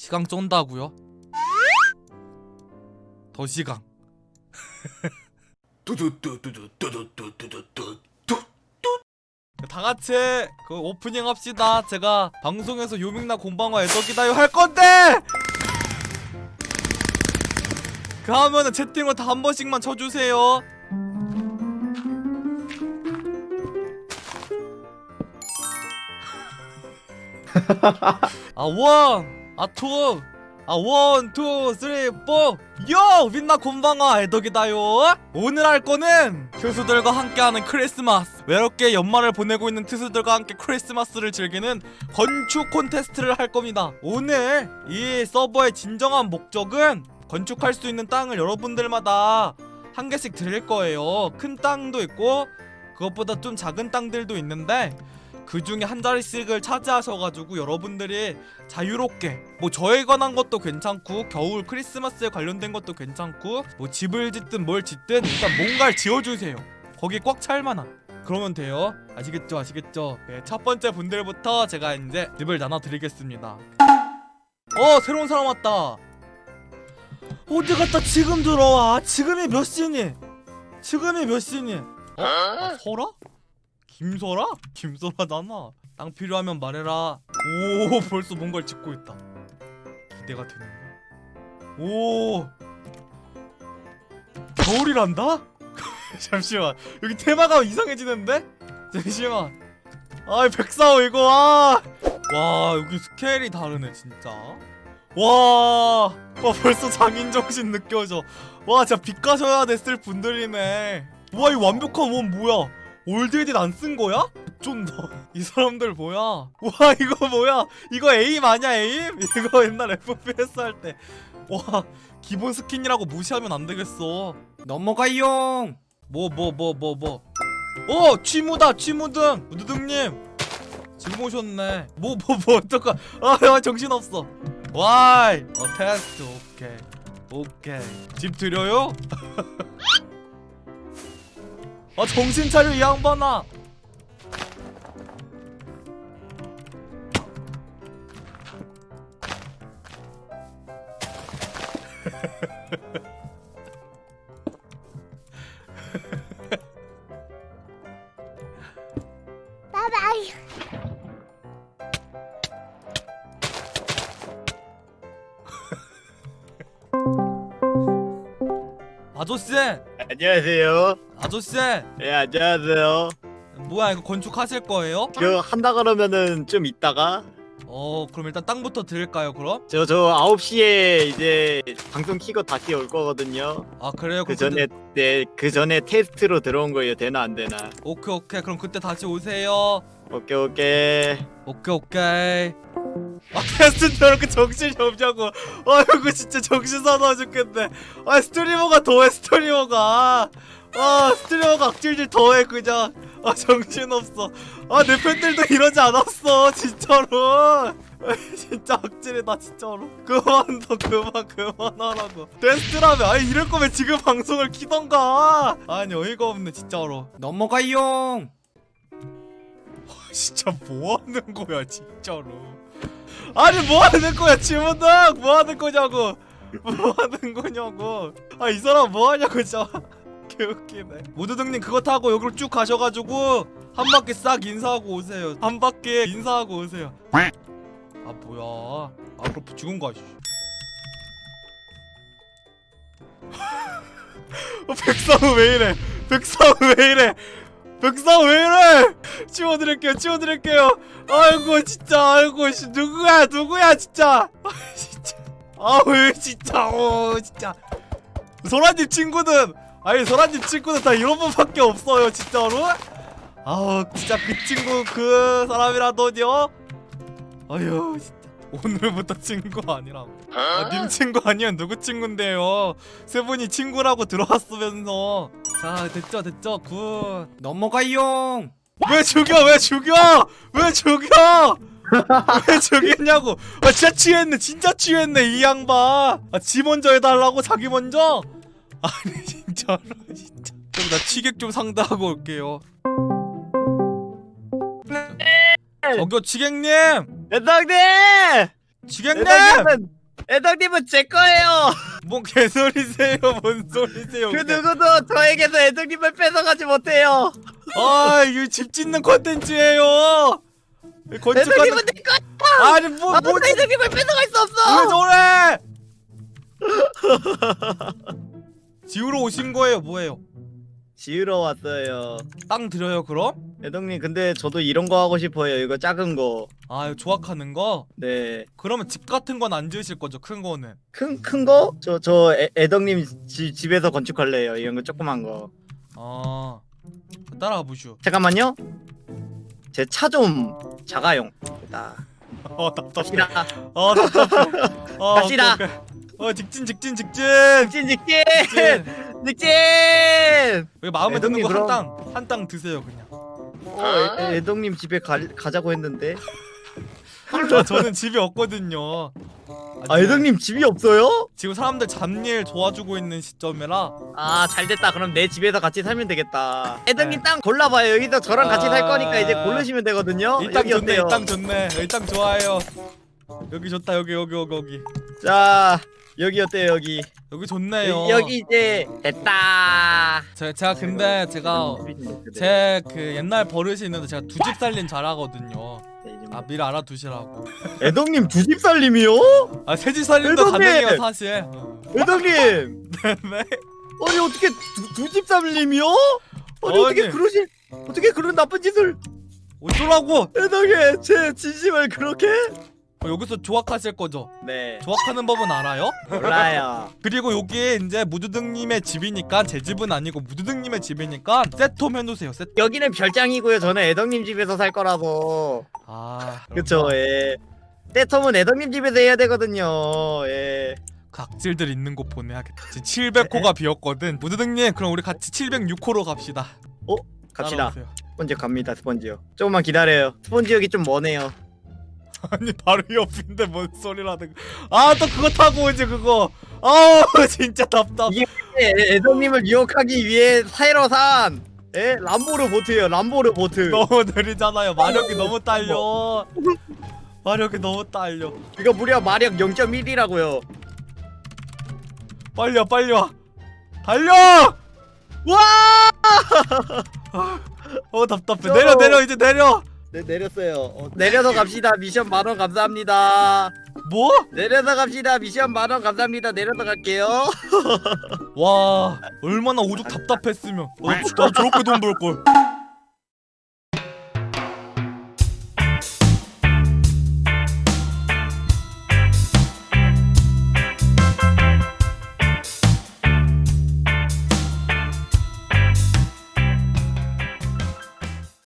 시강 쫀다고요? 더 시강. 다 같이 그 오프닝 합시다. 제가 방송에서 요밍나 공방화 애덕이다요 할 건데. 그 하면은 채팅으로 다 한 번씩만 쳐주세요. 아 원, 아 투, 아 원, 투, 쓰리, 포. 요 민나 곤방아 애덕이다요. 오늘 할 거는 투수들과 함께하는 크리스마스. 외롭게 연말을 보내고 있는 투수들과 함께 크리스마스를 즐기는 건축 콘테스트를 할 겁니다. 오늘 이 서버의 진정한 목적은 건축할 수 있는 땅을 여러분들마다 한 개씩 드릴 거예요. 큰 땅도 있고 그것보다 좀 작은 땅들도 있는데 그 중에 한 자리씩을 차지하셔가지고 여러분들이 자유롭게 뭐 저에 관한 것도 괜찮고 겨울 크리스마스에 관련된 것도 괜찮고 뭐 집을 짓든 뭘 짓든 일단 뭔가를 지어주세요. 거기 꽉 찰만한. 그러면 돼요. 아시겠죠? 아시겠죠? 네, 첫 번째 분들부터 제가 이제 집을 나눠드리겠습니다. 어, 새로운 사람 왔다. 어디 갔다 지금 들어와? 지금이 몇 시니? 지금이 몇 시니? 어? 아, 설아? 김설아? 김설아잖아. 땅 필요하면 말해라. 오, 벌써 뭔가를 짓고 있다. 기대가 되는데. 오, 겨울이란다? 잠시만, 여기 테마가 이상해지는데? 잠시만. 아, 백사오 이거 아. 와, 여기 스케일이 다르네 진짜. 와, 와 벌써 장인 정신 느껴져. 와, 진짜 빚 가셔야 됐을 분들이네. 와, 이 완벽한 원 뭐야? 올드에딘 안쓴 거야? 쫀다. 이 사람들 뭐야? 와 이거 뭐야? 이거 에임 아니야 에임? 이거 옛날 FPS 할 때. 와 기본 스킨이라고 무시하면 안 되겠어. 넘어가용. 뭐 뭐 뭐 뭐 뭐. 어 취무다 취무등 무드등님 지금 오셨네. 뭐 뭐 뭐 어떡하? 아 야, 정신 없어. 와이 어 테스트 오케이 오케이 집 드려요? 아 정신 차려 이 양반아. 아저씨! 안녕하세요. 아저씨! 예 안녕하세요. 뭐야 이거 건축하실 거예요? 그 한다 그러면은 좀 있다가? 어 그럼 일단 땅부터 드릴까요 그럼? 저 저 9시에 이제 방송 키고 다시 올 거거든요. 아 그래요? 그 그럼 전에 네 그 전에 테스트로 들어온 거예요. 되나 안 되나. 그때- 오케이 오케이. 그럼 그때 다시 오세요. 오케이 오케이. 오케이 오케이 아 테스트 저렇게 정신이 없냐고. 아이고 진짜 정신 사나워 죽겠네. 아 스트리머가 더해 스트리머가. 아 스트리머가 악질질 더해 그냥. 아 정신없어. 아 내 팬들도 이러지 않았어 진짜로. 아, 진짜 악질이다 진짜로. 그만 더 그만 그만하라고. 테스트라며 아니 이럴 거면 지금 방송을 키던가. 아니 어이가 없네 진짜로. 넘어가용. 진짜 뭐 하는 거야 진짜로 아니 뭐 하는 거야? 지문등 뭐 하는 거냐고! 뭐 하는 거냐고! 아 이 사람 뭐 하냐고 진짜. 개웃기네. 모두등님 그거 타고 여기로 쭉 가셔가지고 한 바퀴 싹 인사하고 오세요. 한 바퀴 인사하고 오세요. 아 뭐야. 아 그럼 죽은 거야 씨. 어, 백사우 왜 이래? 백사우 왜 이래 백사우 왜 이래? 치워드릴게요 치워드릴게요. 아이고 진짜 아이고 씨 누구야 누구야 진짜. 아 진짜. 아왜 진짜 어 진짜. 소라님 친구는 아니 소라님 친구는 다 이런 분밖에 없어요 진짜로. 아우 진짜 그 친구 그 사람이라더니요. 아유 진짜. 오늘부터 친구 아니라고. 아, 님 친구 아니면 누구 친구인데요? 세 분이 친구라고 들어왔으면서 자 됐죠 됐죠. 굿. 넘어가용. 왜 죽여? 왜 죽여? 왜 죽여? 왜 죽였냐고. 아 진짜 취했네. 진짜 취했네 이 양반. 아지 먼저 해달라고? 자기 먼저? 아니 진짜로 진짜. 그럼 나 취객 좀 상대하고 올게요. 저기요 취객님! 지겠네 애덕님은 애덕님은 제 거예요. 뭔 개소리세요 뭔 소리세요 그 누구도 저에게서 애덕님을 뺏어가지 못해요. 아 이거 집 짓는 컨텐츠예요 애덕님은 내 거. 아니 뭐 아무도 뭐지 애덕님을 뺏어갈 수 왜 없어. 저래 지우러 오신 거예요 뭐예요 지으러 왔어요. 땅 드려요 그럼 애덕님 근데 저도 이런 거 하고 싶어요. 이거 작은 거. 아 이거 조합하는 거 네. 그러면 집 같은 건 안 지으실 거죠 큰 거는 큰 큰 거? 저 저 애덕님 지, 집에서 건축할래요. 이런 거 조그만 거. 아 따라와 보슈 잠깐만요. 제 차좀 작아용. 나 어 답답해 갑시다. 어 답답해 어, 갑시다. 오케이, 오케이. 어 직진 직진 직진 직진 직진 직진 직진. 여기 마음에 드는 애동님, 거 한 그럼- 땅 한 땅 드세요 그냥 어, 애, 애덕님 집에 가, 가자고 했는데. 저, 저는 집이 없거든요 아 애덕님 집이 없어요? 지금 사람들 잡일 도와주고 있는 시점이라 아 잘됐다. 그럼 내 집에서 같이 살면 되겠다. 애덕님 네. 땅 골라봐요. 여기서 저랑 같이 살 아. 거니까 이제 고르시면 되거든요. 이 땅 여기 좋네 어때요? 이 땅 좋네 이 땅 좋아요 여기 좋다 여기 여기 여기 여기 자 여기 어때요 여기? 여기 좋네요 여기, 이제 됐다. 제가, 제가 근데 제가 제 그 옛날 버릇이 있는데 제가 두 집 살림 잘하거든요 아 미리 알아두시라고 애덕님 두 집 살림이요? 아 세 집 살림도! 가능해요 사실 어. 애덕님 네 아니 어떻게 두 집 살림이요? 아니 아니. 어떻게 그러실 어떻게 그런 나쁜 짓을 어쩌라고 애덕님 제 진심을 그렇게? 어, 여기서 조합하실 거죠 네 조합하는 법은 알아요? 몰라요. 그리고 여기 이제 무드등님의 집이니까 제 집은 아니고 무드등님의 집이니까 세톰 해놓으세요 세톰 여기는 별장이고요. 저는 애덕님 집에서 살 거라서. 아 그쵸, 예. 때텀은 애덕님 집에서 해야 되거든요. 예. 각질들 있는 곳 보내야겠다 지금 700호가 비었거든 무드등님 그럼 우리 같이 706호로 갑시다 갑시다. 따라오세요. 스펀지 갑니다, 스펀지요. 조금만 기다려요. 스펀지 여기 좀 머네요. 아니 바로 옆인데 뭔 소리라는 아또 그거 타고 오지 그거. 아우 진짜 답답. 이게 애- 애덕님을 유혹하기 위해 새로 산, 예? 람보르 보트예요, 람보르 보트. 너무 느리잖아요. 마력이 너무 딸려. 마력이 너무 딸려. 이거 무려 마력 0.1이라고요. 빨리 와 빨리 와. 달려! 와! 어 답답해. 저- 내려 내려 이제 내려 네, 내렸어요. 어, 내려서 갑시다. 미션 만원 감사합니다. 뭐? 내려서 갑시다. 미션 만원 감사합니다. 내려서 갈게요. 와 얼마나 오죽 답답했으면 어, 나 저렇게 돈 벌걸